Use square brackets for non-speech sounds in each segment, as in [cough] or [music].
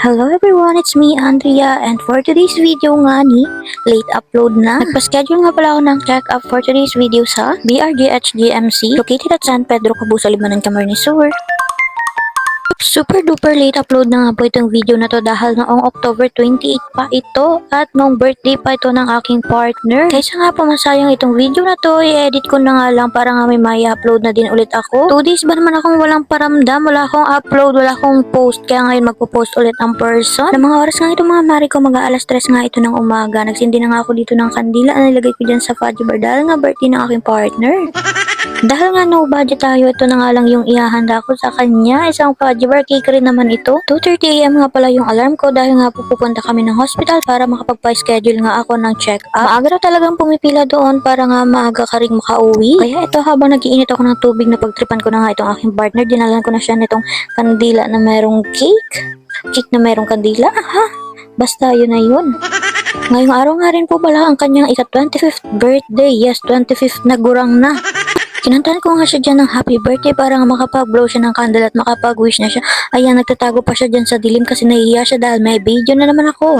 Hello everyone, it's me Andrea and for today's video nga ni, late upload na. Nagpa-schedule nga pala ako ng check-up for today's video sa BRGH GMC located at San Pedro, Cabuso, Limanan, Camarines Sur. Super duper late upload na nga po itong video na to dahil noong October 28 pa ito at noong birthday pa ito ng aking partner. Kaysa nga po masayang itong video na to, i-edit ko na nga lang para nga may may upload na din ulit ako. 2 days ba naman akong walang paramdam, wala akong upload, wala akong post, kaya ngayon magpo-post ulit ang person. Ng mga oras nga ito mga mari ko, mag alas 3 nga ito ng umaga. Nagsindi na nga ako dito ng kandila nilagay ko dyan sa fudge bar dahil nga birthday ng aking partner. [laughs] Dahil nga no budget tayo, ito na nga lang yung ihahanda ko sa kanya. Isang fudge cake rin naman ito. 2.30am nga pala yung alarm ko dahil nga pupunta kami ng hospital para makapagpa-schedule nga ako ng check-up. Maaga na talagang pumipila doon para nga maaga ka rin makauwi. Kaya ito habang nagiinit ako ng tubig na pagtripan ko na nga itong aking partner, dinalan ko na siya nitong kandila na merong cake. Cake na merong kandila? Ha? Basta yun na yun. Ngayong araw nga rin po pala ang kanyang ika-25th birthday. Yes, 25th na gurang na. Kinantahan ko nga siya dyan ng happy birthday para nga makapag-blow siya ng candle at makapag-wish na siya. Ayan, nagtatago pa siya dyan sa dilim kasi nahihiya siya dahil may video na naman ako.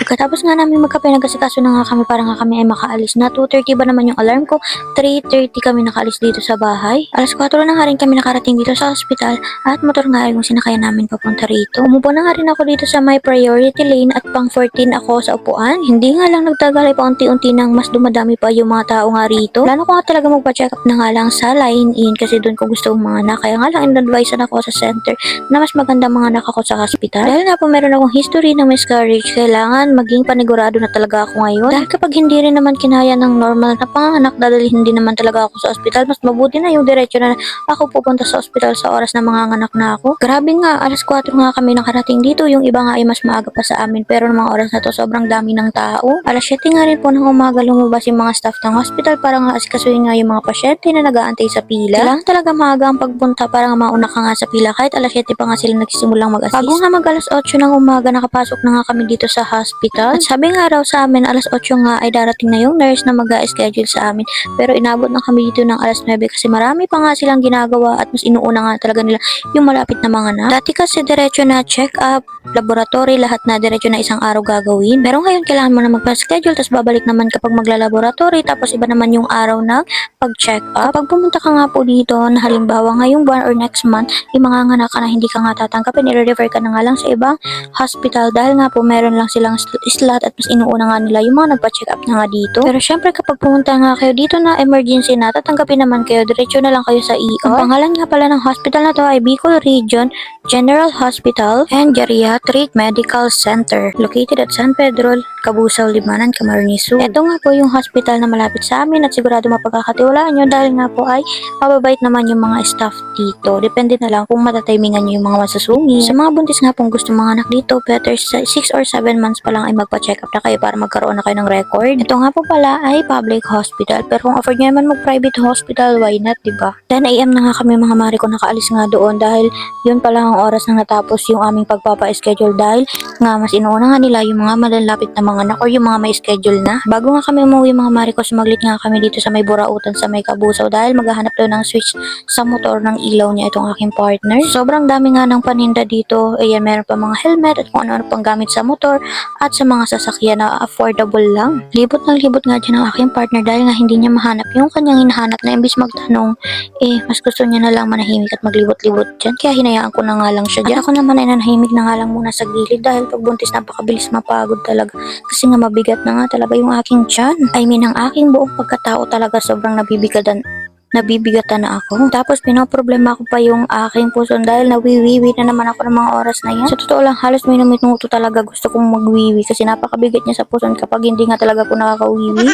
Pagkatapos nga namin magkape, nagkasikaso na nga kami para nga kami ay makaalis na. 2.30 ba naman yung alarm ko? 3.30 kami nakaalis dito sa bahay. Alas 4 na nga rin kami nakarating dito sa hospital at motor nga yung sinakaya namin papunta rito. Umupo na nga rin ako dito sa my priority lane at pang 14 ako sa upuan. Hindi nga lang nagtagal ay paunti-unti nang mas dumadami pa yung mga tao nga rito. Plano ko nga talaga magpa-check up na nga lang sa line-in kasi doon ko gusto mga anak. Kaya nga lang in-advise na ako sa center na mas maganda mga anak ako sa hospital. Dahil nga po meron akong history ng miscarriage, kailangan maging panigurado na talaga ako ngayon. Dahil kapag hindi rin naman kinaya ng normal na panganak, dadalhin din naman talaga ako sa ospital. Mas mabuti na yung diretso na ako pupunta sa ospital sa oras na mga anak na ako. Grabe nga, alas 4 nga kami nakarating dito. Yung iba nga ay mas maaga pa sa amin. Pero ng mga oras na to, sobrang dami ng tao. Alas 7 nga rin po ng umaga lumabas yung mga staff ng hospital para nga asikasuhin nga yung mga pasyente na nag-aantay sa pila. Kailangan talaga maaga ang pagpunta para nga mauna ka nga sa pila. Kahit alas 7 pa nga sila nagsisimulang mag-assist. Bago nga mag alas 8 ng umaga, nakapasok na nga kami dito sa hospital. At sabi nga raw sa amin, alas 8 nga ay darating na yung nurse na mag-schedule sa amin. Pero inabot na kami dito ng alas 9 kasi marami pa nga silang ginagawa at mas inuuna nga talaga nila yung malapit na mga anak. Dati kasi diretso na check-up, laboratory, lahat na diretso na isang araw gagawin. Pero ngayon kailangan mo na magpa-schedule tapos babalik naman kapag magla-laboratory tapos iba naman yung araw na pag-check up. Kapag pumunta ka nga po dito na halimbawa ngayong buwan or next month, yung mga ka na hindi ka nga tatanggapin, i-refer ka na nga lang sa ibang hospital dahil nga po meron lang silang sl- slot at mas inuuna nga nila yung mga nagpa-check up na nga dito. Pero syempre kapag pumunta nga kayo dito na emergency na, tatanggapin naman kayo, diretso na lang kayo sa ER. Ang pangalan nga pala ng hospital na to ay Bicol Region General Hospital and Geriatric Medical Center located at San Pedro, Cabusao, Limanan, Camarines Sur. Ito nga po yung hospital na malapit sa amin at sigurado mapagkakatiwalaan nyo dahil nga po ay mababait naman yung mga staff dito. Depende na lang kung matatimingan nyo yung mga masusungin. Sa mga buntis nga pong gusto mga anak dito, better 6 or 7 months pa lang ay magpa-check up na kayo para magkaroon na kayo ng record. Ito nga po pala ay public hospital. Pero kung offer nyo naman mag-private hospital, why not, diba? 10 a.m. na nga kami mga mari ko nakaalis nga doon dahil yun pala ang oras na natapos yung aming pagpapa-schedule dahil nga mas inuuna nga nila yung mga malalapit na mga anak or yung mga may schedule na. Bago nga kami umuwi mga mari ko, sumaglit nga kami dito sa may burautan sa may kabusaw dahil maghahanap daw ng switch sa motor ng ilaw niya itong aking partner. Sobrang dami nga ng paninda dito. Ayan, meron pa mga helmet at kung ano-ano pang gamit sa motor at sa mga sasakyan na affordable lang. Libot ng libot nga dyan ang aking partner dahil nga hindi niya mahanap yung kanyang hinahanap na imbis magtanong, eh, mas gusto niya na lang manahimik at maglibot-libot dyan. Kaya hinayaan ko na nga lang siya dyan. At ako naman ay nanahimik na nga lang muna sa gilid dahil pag buntis napakabilis mapagod talaga. Kasi nga mabigat na nga talaga yung aking tiyan. I mean, ang aking buong pagkatao talaga sobrang nabibigatan nabibigatan na ako. Tapos pinoproblema ko pa yung aking puso dahil nawiwiwi na naman ako ng mga oras na yan. Sa totoo lang, halos minuto talaga gusto kong magwiwi kasi napakabigat niya sa puso kapag hindi nga talaga ako nakakawiwi.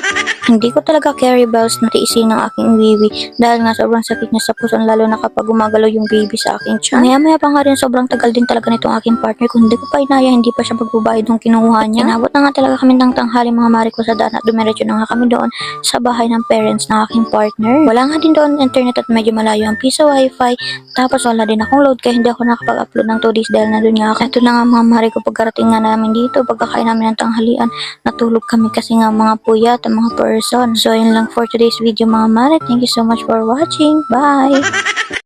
Hindi ko talaga carry bells na tiisin ng aking wiwi dahil nga sobrang sakit niya sa puso lalo na kapag gumagalaw yung baby sa aking tiyan. Maya maya pa nga rin sobrang tagal din talaga nitong aking partner kung hindi ko pa inaya hindi pa siya magbabayad ng kinuha niya. Inabot na nga talaga kami ng tanghali mga mari ko sa daan at dumiretso na nga kami doon sa bahay ng parents ng aking partner. Wala nga din doon internet at medyo malayo ang piso wifi. Tapos wala din akong load kaya hindi ako nakapag-upload ng 2 days dahil nandun nga ako. Ito na nga mga mari ko pagkarating nga namin dito, pagkakain namin ng tanghalian, natulog kami kasi nga mga puyat at mga person. So yun lang for today's video mga mari. Thank you so much for watching. Bye! [laughs]